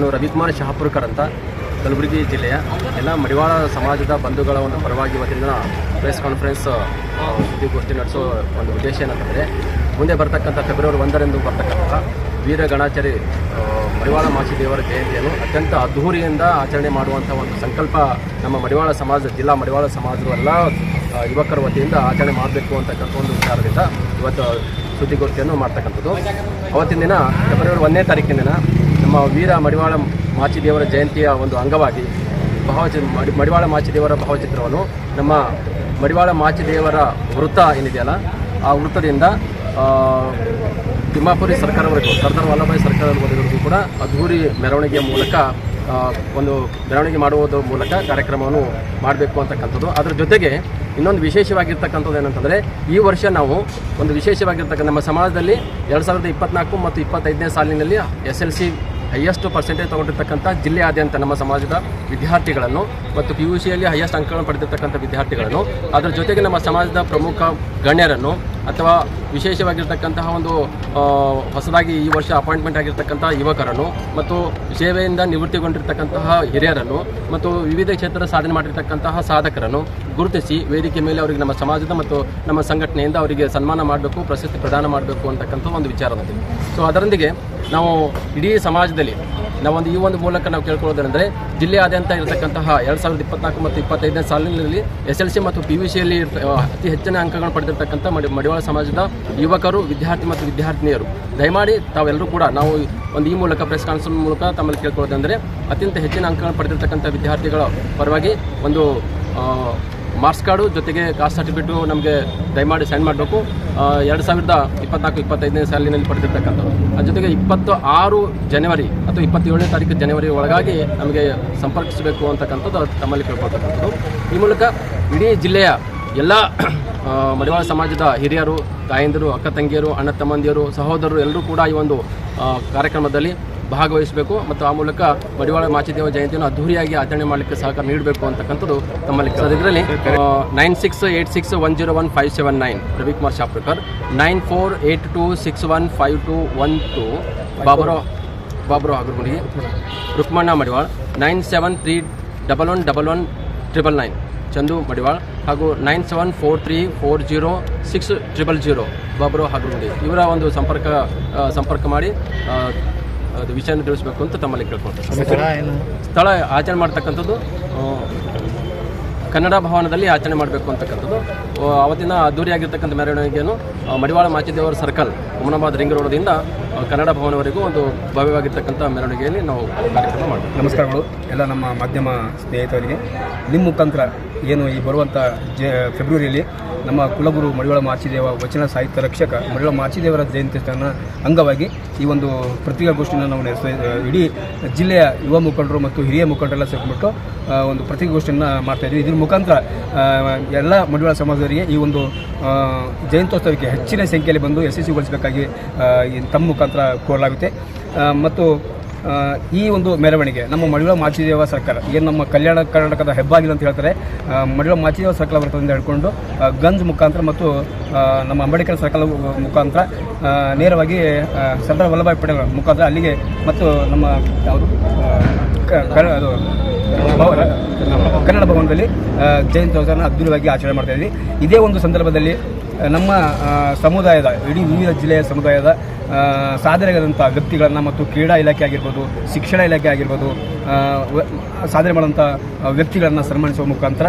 ನಾನು ರವಿಕುಮಾರ್ ಶಹಾಪುರ್ಕರ್ ಅಂತ ಕಲಬುರಗಿ ಜಿಲ್ಲೆಯ ಎಲ್ಲ ಮಡಿವಾಳ ಸಮಾಜದ ಬಂಧುಗಳ ಒಂದು ಪರವಾಗಿ ಇವತ್ತಿನ ಪ್ರೆಸ್ ಕಾನ್ಫರೆನ್ಸ್ ಸುದ್ದಿಗೋಷ್ಠಿ ನಡೆಸೋ ಒಂದು ಉದ್ದೇಶ ಏನಂತಂದರೆ, ಮುಂದೆ ಬರ್ತಕ್ಕಂಥ ಫೆಬ್ರವರಿ ಒಂದರಂದು ಬರ್ತಕ್ಕಂಥ ವೀರ ಗಣಾಚಾರಿ ಮಡಿವಾಳ ಮಾಸಿ ದೇವರ ಜಯಂತಿಯನ್ನು ಅತ್ಯಂತ ಅದ್ಧೂರಿಯಿಂದ ಆಚರಣೆ ಮಾಡುವಂಥ ಒಂದು ಸಂಕಲ್ಪ ನಮ್ಮ ಮಡಿವಾಳ ಸಮಾಜ, ಜಿಲ್ಲಾ ಮಡಿವಾಳ ಸಮಾಜದ ಎಲ್ಲ ಯುವಕರ ವತಿಯಿಂದ ಆಚರಣೆ ಮಾಡಬೇಕು ಅಂತಕ್ಕಂಥ ಒಂದು ವಿಚಾರದಿಂದ ಇವತ್ತು ಸುದ್ದಿಗೋಷ್ಠಿಯನ್ನು ಮಾಡ್ತಕ್ಕಂಥದ್ದು. ಅವತ್ತಿನ ದಿನ, ಫೆಬ್ರವರಿ ಒಂದನೇ ತಾರೀಕಿನ ದಿನ ನಮ್ಮ ವೀರ ಮಡಿವಾಳ ಮಾಚಿದೇವರ ಜಯಂತಿಯ ಒಂದು ಅಂಗವಾಗಿ ಭಾವಚಿ ಮಡಿ, ಮಡಿವಾಳ ಮಾಚಿದೇವರ ಭಾವಚಿತ್ರವನ್ನು ನಮ್ಮ ಮಡಿವಾಳ ಮಾಚಿದೇವರ ವೃತ್ತ ಏನಿದೆಯಲ್ಲ, ಆ ವೃತ್ತದಿಂದ ತಿಮ್ಮಾಪುರಿ ಸರ್ಕಾರವರೆಗೂ, ಸರ್ದಾರ್ ವಲ್ಲಭಾಯಿ ಸರ್ಕಾರವರೆಗೂ ಕೂಡ ಅದ್ಧೂರಿ ಮೆರವಣಿಗೆಯ ಮೂಲಕ ಒಂದು ಮೆರವಣಿಗೆ ಮಾಡುವುದರ ಮೂಲಕ ಕಾರ್ಯಕ್ರಮವನ್ನು ಮಾಡಬೇಕು ಅಂತಕ್ಕಂಥದ್ದು. ಅದರ ಜೊತೆಗೆ ಇನ್ನೊಂದು ವಿಶೇಷವಾಗಿರ್ತಕ್ಕಂಥದ್ದು ಏನಂತಂದರೆ, ಈ ವರ್ಷ ನಾವು ಒಂದು ವಿಶೇಷವಾಗಿರ್ತಕ್ಕಂಥ ನಮ್ಮ ಸಮಾಜದಲ್ಲಿ ಎರಡು ಸಾವಿರದ ಇಪ್ಪತ್ನಾಲ್ಕು ಮತ್ತು ಇಪ್ಪತ್ತೈದನೇ ಸಾಲಿನಲ್ಲಿ S L C highest percentage ತಗೊಂಡಿರ್ತಕ್ಕಂಥ ಜಿಲ್ಲೆಯಾದ್ಯಂತ ನಮ್ಮ ಸಮಾಜದ ವಿದ್ಯಾರ್ಥಿಗಳನ್ನು ಮತ್ತು ಪಿ ಯು ಸಿಯಲ್ಲಿ ಹೈಯೆಸ್ಟ್ ಅಂಕಗಳನ್ನು ಪಡೆದಿರ್ತಕ್ಕಂಥ ವಿದ್ಯಾರ್ಥಿಗಳನ್ನು. ಅದರ ಜೊತೆಗೆ ನಮ್ಮ ಸಮಾಜದ ಪ್ರಮುಖ ಗಣ್ಯರನ್ನು ಅಥವಾ ವಿಶೇಷವಾಗಿರ್ತಕ್ಕಂತಹ ಒಂದು ಹೊಸದಾಗಿ ಈ ವರ್ಷ ಅಪಾಯಿಂಟ್ಮೆಂಟ್ ಆಗಿರ್ತಕ್ಕಂಥ ಯುವಕರನ್ನು ಮತ್ತು ಸೇವೆಯಿಂದ ನಿವೃತ್ತಿಗೊಂಡಿರ್ತಕ್ಕಂತಹ ಹಿರಿಯರನ್ನು ಮತ್ತು ವಿವಿಧ ಕ್ಷೇತ್ರದ ಸಾಧನೆ ಮಾಡಿರ್ತಕ್ಕಂತಹ ಸಾಧಕರನ್ನು ಗುರುತಿಸಿ ವೇದಿಕೆ ಮೇಲೆ ಅವರಿಗೆ ನಮ್ಮ ಸಮಾಜದ ಮತ್ತು ನಮ್ಮ ಸಂಘಟನೆಯಿಂದ ಅವರಿಗೆ ಸನ್ಮಾನ ಮಾಡಬೇಕು, ಪ್ರಶಸ್ತಿ ಪ್ರದಾನ ಮಾಡಬೇಕು ಅಂತಕ್ಕಂಥ ಒಂದು ವಿಚಾರದಲ್ಲಿ ಸೊ ಅದರೊಂದಿಗೆ ನಾವು ಇಡೀ ಸಮಾಜದಲ್ಲಿ ನಾವೊಂದು ಈ ಒಂದು ಮೂಲಕ ನಾವು ಕೇಳ್ಕೊಳ್ಳೋದೇನೆಂದರೆ, ಜಿಲ್ಲೆಯಾದ್ಯಂತ ಇರತಕ್ಕಂತಹ ಎರಡು ಸಾವಿರದ ಇಪ್ಪತ್ನಾಲ್ಕು ಮತ್ತು ಇಪ್ಪತ್ತೈದನೇ ಸಾಲಿನಲ್ಲಿ ಎಸ್ ಎಲ್ ಸಿ ಮತ್ತು ಪಿ ವಿ ಸಿಯಲ್ಲಿ ಅತಿ ಹೆಚ್ಚಿನ ಅಂಕಗಳನ್ನು ಪಡೆದಿರ್ತಕ್ಕಂಥ ಮಡಿ, ಮಡಿವಾಳ ಸಮಾಜದ ಯುವಕರು, ವಿದ್ಯಾರ್ಥಿ ಮತ್ತು ವಿದ್ಯಾರ್ಥಿನಿಯರು. ದಯಮಾಡಿ ತಾವೆಲ್ಲರೂ ಕೂಡ ನಾವು ಒಂದು ಈ ಮೂಲಕ ಪ್ರೆಸ್ ಕಾನ್ಫರೆನ್ಸ್ ಮೂಲಕ ತಮ್ಮಲ್ಲಿ ಕೇಳ್ಕೊಳ್ಳೋದಂದರೆ ಅತ್ಯಂತ ಹೆಚ್ಚಿನ ಅಂಕಗಳನ್ನು ಪಡೆದಿರ್ತಕ್ಕಂಥ ವಿದ್ಯಾರ್ಥಿಗಳ ಪರವಾಗಿ ಒಂದು ಮಾರ್ಕ್ಸ್ ಕಾರ್ಡು ಜೊತೆಗೆ ಕಾಸ್ಟ್ ಸರ್ಟಿಫಿಕೇಟು ನಮಗೆ ದಯಮಾಡಿ ಸೆಂಡ್ ಮಾಡಬೇಕು. ಎರಡು ಸಾವಿರದ ಇಪ್ಪತ್ನಾಲ್ಕು, ಇಪ್ಪತ್ತೈದನೇ ಸಾಲಿನಲ್ಲಿ ಪಡೆದಿರ್ತಕ್ಕಂಥದ್ದು. ಅದ್ರ ಜೊತೆಗೆ ಇಪ್ಪತ್ತು ಆರು ಜನವರಿ ಅಥವಾ ಇಪ್ಪತ್ತೇಳನೇ ತಾರೀಕು ಜನವರಿ ಒಳಗಾಗಿ ನಮಗೆ ಸಂಪರ್ಕಿಸಬೇಕು ಅಂತಕ್ಕಂಥದ್ದು ತಮ್ಮಲ್ಲಿ ಕೇಳ್ಕೊಳ್ತಕ್ಕಂಥದ್ದು. ಈ ಮೂಲಕ ಇಡೀ ಜಿಲ್ಲೆಯ ಎಲ್ಲ ಮಡಿವಾಳ ಸಮಾಜದ ಹಿರಿಯರು, ತಾಯಂದಿರು, ಅಕ್ಕ ತಂಗಿಯರು, ಅಣ್ಣ ತಮ್ಮಂದಿಯರು, ಸಹೋದರರು ಎಲ್ಲರೂ ಕೂಡ ಈ ಒಂದು ಕಾರ್ಯಕ್ರಮದಲ್ಲಿ ಭಾಗವಹಿಸಬೇಕು ಮತ್ತು ಆ ಮೂಲಕ ಮಡಿವಾಳ ಮಾಚಿದೇವ ಜಯಂತಿಯನ್ನು ಅದ್ದೂರಿಯಾಗಿ ಆಚರಣೆ ಮಾಡಲಿಕ್ಕೆ ಸಹಕಾರ ನೀಡಬೇಕು ಅಂತಕ್ಕಂಥದ್ದು ತಮ್ಮಲ್ಲಿ ಇದರಲ್ಲಿ nine six eight six one zero one five seven nine Ravikumar Shaprakar, nine four eight two six one five two one two ಬಾಬರೋ Baburao Hagargundi Rukmanna Madival, nine seven three double one double one triple nine Chandu Madival ಹಾಗೂ nine seven four three four zero six triple zero Baburao Hagargundi ಇವರ ಒಂದು ಸಂಪರ್ಕ ಸಂಪರ್ಕ ಮಾಡಿ ಅದು ವಿಷಯನ ತಿಳಿಸ್ಬೇಕು ಅಂತ ತಮ್ಮಲ್ಲಿ ಕೇಳ್ಕೊಳ್ತಾರೆ ಸ್ಥಳ ಸ್ಥಳ ಆಚರಣೆ ಮಾಡ್ತಕ್ಕಂಥದ್ದು ಕನ್ನಡ ಭವನದಲ್ಲಿ ಆಚರಣೆ ಮಾಡಬೇಕು ಅಂತಕ್ಕಂಥದ್ದು. ಅವತ್ತಿನ ಅದ್ದೂರಿಯಾಗಿರ್ತಕ್ಕಂಥ ಮೆರವಣಿಗೆಯನ್ನು ಮಡಿವಾಳ ಮಾಚಿದೇವರ ಸರ್ಕಲ್ ಹುಮನಾಬಾದ್ ರಿಂಗ್ ರೋಡದಿಂದ ಕನ್ನಡ ಭವನವರೆಗೂ ಒಂದು ಭವ್ಯವಾಗಿರ್ತಕ್ಕಂಥ ಮೆರವಣಿಗೆಯಲ್ಲಿ ನಾವು ಕಾರ್ಯಕ್ರಮ ಮಾಡ್ತೀವಿ. ನಮಸ್ಕಾರಗಳು. ಎಲ್ಲ ನಮ್ಮ ಮಾಧ್ಯಮ ಸ್ನೇಹಿತರಿಗೆ. ನಿಮ್ಮ ಮುಖಾಂತರ ಏನು ಈ ಬರುವಂಥ ಜ, ಫೆಬ್ರವರಿಯಲ್ಲಿ ನಮ್ಮ ಕುಲಗುರು ಮಡಿವಾಳ ಮಾಚಿದೇವ ವಚನ ಸಾಹಿತ್ಯ ರಕ್ಷಕ ಮಡಿವಾಳ ಮಾಚಿದೇವರ ಜಯಂತಿಯನ್ನು ಅಂಗವಾಗಿ ಈ ಒಂದು ಪತ್ರಿಕಾಗೋಷ್ಠಿಯನ್ನು ನಾವು ನಡೆಸ್ತಾ ಇಡೀ ಜಿಲ್ಲೆಯ ಯುವ ಮುಖಂಡರು ಮತ್ತು ಹಿರಿಯ ಮುಖಂಡರೆಲ್ಲ ಸೇರಿಬಿಟ್ಟು ಒಂದು ಪತ್ರಿಕಾಗೋಷ್ಠಿಯನ್ನು ಮಾಡ್ತಾಯಿದ್ವಿ ಇದ್ರ ಮುಖಾಂತರ ಎಲ್ಲ ಮಡಿವಾಳ ಸಮಾಜದವರಿಗೆ ಈ ಒಂದು ಜಯಂತ್ಯೋತ್ಸವಕ್ಕೆ ಹೆಚ್ಚಿನ ಸಂಖ್ಯೆಯಲ್ಲಿ ಬಂದು ಯಶಸ್ವಿಗೊಳಿಸಬೇಕಾಗಿ ತಮ್ಮ ಮುಖಾಂತರ ಕೋರಲಾಗುತ್ತೆ. ಮತ್ತು ಈ ಒಂದು ಮೆರವಣಿಗೆ, ನಮ್ಮ ಮಡಿವಾಳ ಮಾಚಿದೇವ ಸರ್ಕಾರ, ಏನು ನಮ್ಮ ಕಲ್ಯಾಣ ಕರ್ನಾಟಕದ ಹೆಬ್ಬಾಗಿಲು ಅಂತ ಹೇಳ್ತಾರೆ ಮಡಿಳ ಮಾಚಿದೇವ ಸರ್ಕಲ್ ಬರ್ತದೆ ಅಂತ ಹೇಳ್ಕೊಂಡು ಗಂಜ್ ಮುಖಾಂತರ ಮತ್ತು ನಮ್ಮ ಅಂಬೇಡ್ಕರ್ ಸರ್ಕಲ್ ಮುಖಾಂತರ ನೇರವಾಗಿ ಸರ್ದಾರ್ ವಲ್ಲಭಾಯ್ ಪಟೇಲ್ ಮುಖಾಂತರ ಅಲ್ಲಿಗೆ ಮತ್ತು ನಮ್ಮ, ಯಾವುದು ಅದು ಕನ್ನಡ ಭವನದಲ್ಲಿ ಜಯಂತ್ಯೋತ್ಸವನ ಅದ್ಭುತವಾಗಿ ಆಚರಣೆ ಮಾಡ್ತಾ ಇದ್ದೀವಿ ಇದೇ ಒಂದು ಸಂದರ್ಭದಲ್ಲಿ ನಮ್ಮ ಸಮುದಾಯದ, ಇಡೀ ವಿವಿಧ ಜಿಲ್ಲೆಯ ಸಮುದಾಯದ ಆ, ಸಾಧನೆಗಳಂಥ ವ್ಯಕ್ತಿಗಳನ್ನು ಮತ್ತು ಕ್ರೀಡಾ ಇಲಾಖೆ ಆಗಿರ್ಬೋದು ಶಿಕ್ಷಣ ಇಲಾಖೆ ಆಗಿರ್ಬೋದು ಸಾಧನೆ ಮಾಡುವಂಥ ವ್ಯಕ್ತಿಗಳನ್ನು ಸನ್ಮಾನಿಸುವ ಮುಖಾಂತರ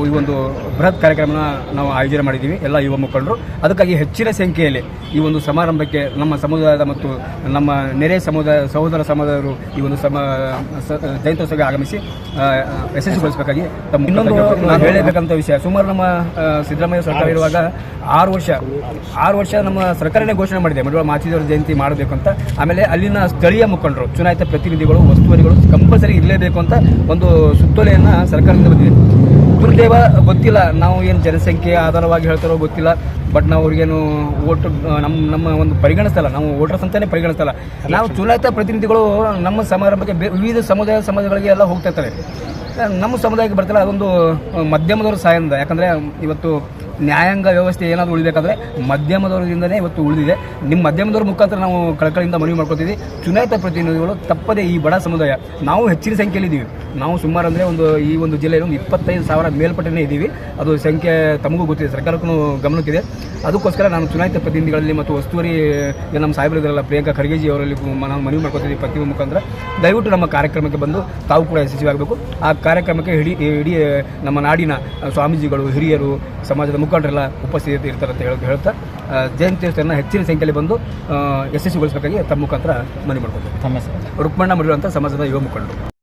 ಈ ಒಂದು ಬೃಹತ್ ಕಾರ್ಯಕ್ರಮನ ನಾವು ಆಯೋಜನೆ ಮಾಡಿದ್ದೀವಿ ಎಲ್ಲ ಯುವ ಮುಖಂಡರು. ಅದಕ್ಕಾಗಿ ಹೆಚ್ಚಿನ ಸಂಖ್ಯೆಯಲ್ಲಿ ಈ ಒಂದು ಸಮಾರಂಭಕ್ಕೆ ನಮ್ಮ ಸಮುದಾಯದ ಮತ್ತು ನಮ್ಮ ನೆರೆ ಸಮುದಾಯ ಸಹೋದರ ಸಮುದಾಯರು ಈ ಒಂದು ಸಮ ಜಯಂತ್ಯೋತ್ಸವಕ್ಕೆ ಆಗಮಿಸಿ ಯಶಸ್ವಿಗೊಳಿಸಬೇಕಾಗಿ ತಮ್ಮ ಇನ್ನೊಂದು ನಾನು ಹೇಳಬೇಕಂತ ವಿಷಯ ಸುಮಾರು ನಮ್ಮ ಸಿದ್ದರಾಮಯ್ಯ ಸರ್ಕಾರ ಇರುವಾಗ ಆರು ವರ್ಷ ಆರು ವರ್ಷ ನಮ್ಮ ಸರ್ಕಾರನೇ ಘೋಷಣೆ ಮಾಡಿದೆ ಮಡಿವಾಳ ಮಾಚಿದೇವರ ಜಯಂತಿ ಮಾಡಬೇಕು ಅಂತ. ಆಮೇಲೆ ಅಲ್ಲಿನ ಸ್ಥಳೀಯ ಮುಖಂಡರು, ಚುನಾಯಿತ ಪ್ರತಿನಿಧಿಗಳು, ವಸ್ತುವರಿಗಳು ಕಂಪಲ್ಸರಿ ಇರಲೇಬೇಕು ಅಂತ ಒಂದು ಸುತ್ತೋಲೆಯನ್ನು ಸರ್ಕಾರದಿಂದ ಬಂದಿದೆ. ದುರ್ದೇವ ಗೊತ್ತಿಲ್ಲ, ನಾವು ಏನು ಜನಸಂಖ್ಯೆ ಆಧಾರವಾಗಿ ಹೇಳ್ತಾರೋ ಗೊತ್ತಿಲ್ಲ, ಬಟ್ ನಾವು ಅವ್ರಿಗೇನು ಓಟ್ ನಮ್ಮ ನಮ್ಮ ಒಂದು ಪರಿಗಣಿಸ್ತಲ್ಲ ನಾವು ವೋಟರ್ಸ್ ಅಂತಾನೆ ಪರಿಗಣಿಸ್ತಲ್ಲ ನಾವು ಚುನಾಯಿತ ಪ್ರತಿನಿಧಿಗಳು ನಮ್ಮ ಸಮಾರಂಭಕ್ಕೆ ವಿವಿಧ ಸಮುದಾಯ ಸಮಾಜಗಳಿಗೆ ಎಲ್ಲ ಹೋಗ್ತಾ ಇರ್ತಾರೆ. ನಮ್ಮ ಸಮುದಾಯಕ್ಕೆ ಬರ್ತಿಲ್ಲ ಅದೊಂದು ಮಧ್ಯಮದವ್ರ ಸಹಾಯದಿಂದ. ಯಾಕಂದರೆ ಇವತ್ತು ನ್ಯಾಯಾಂಗ ವ್ಯವಸ್ಥೆ ಏನಾದರೂ ಉಳಿಬೇಕಾದ್ರೆ ಮಧ್ಯಮದವರಿಂದನೇ ಇವತ್ತು ಉಳಿದಿದೆ. ನಿಮ್ಮ ಮಧ್ಯಮದವ್ರ ಮುಖಾಂತರ ನಾವು ಕಳಕಳಿಯಿಂದ ಮನವಿ ಮಾಡ್ಕೊತೀವಿ. ಚುನಾಯಿತ ಪ್ರತಿನಿಧಿಗಳು ತಪ್ಪದೇ ಈ ಬಡ ಸಮುದಾಯ. ನಾವು ಹೆಚ್ಚಿನ ಸಂಖ್ಯೆಯಲ್ಲಿ ಇದ್ದೀವಿ ನಾವು ಸುಮಾರು ಅಂದರೆ ಒಂದು ಈ ಒಂದು ಜಿಲ್ಲೆಯಲ್ಲಿ ಒಂದು ಇಪ್ಪತ್ತೈದು ಸಾವಿರ ಮೇಲ್ಪಟ್ಟನೇ ಇದ್ದೀವಿ ಅದು ಸಂಖ್ಯೆ ತಮಗೂ ಗೊತ್ತಿದೆ. ಸರ್ಕಾರಕ್ಕೂ ಗಮನಕ್ಕಿದೆ. ಅದಕ್ಕೋಸ್ಕರ ನಾನು ಚುನಾಯಿತ ಪ್ರತಿನಿಧಿಗಳಲ್ಲಿ ಮತ್ತು ಉಸ್ತುವಾರಿ ನಮ್ಮ ಸಾಹೇಬರಿದ್ದಾರಲ್ಲ ಪ್ರಿಯಾಂಕಾ ಖರ್ಗೆಜಿ ಅವರಲ್ಲಿ ನಾವು ಮನವಿ ಮಾಡ್ಕೊತೀವಿ ಪ್ರತಿ ಮುಖಾಂತರ. ದಯವಿಟ್ಟು ನಮ್ಮ ಕಾರ್ಯಕ್ರಮಕ್ಕೆ ಬಂದು ತಾವು ಕೂಡ ಯಶಸ್ವಿಯಾಗಬೇಕು. ಆ ಕಾರ್ಯಕ್ರಮಕ್ಕೆ ಹಿಡಿ ಇಡೀ ನಮ್ಮ ನಾಡಿನ ಸ್ವಾಮೀಜಿಗಳು, ಹಿರಿಯರು, ಸಮಾಜದ ಮುಖಂಡರೆಲ್ಲ ಉಪಸ್ಥಿತಿ ಇರ್ತಾರೆ ಅಂತ ಹೇಳಿ ಹೇಳ್ತಾ ಜಯಂತಿ ಜಯಂತಿಯನ್ನು ಹೆಚ್ಚಿನ ಸಂಖ್ಯೆಯಲ್ಲಿ ಬಂದು ಯಶಸ್ವಿಗೊಳಿಸಬೇಕಾಗಿ ತಮ್ಮ ಮುಖಾಂತರ ಮನವಿ ಮಾಡ್ಕೊತಾರೆ ರುಕ್ಮಣ್ಣ ಮುರಿಯುವಂಥ ಸಮಾಜದ ಯುವ ಮುಖಂಡರು.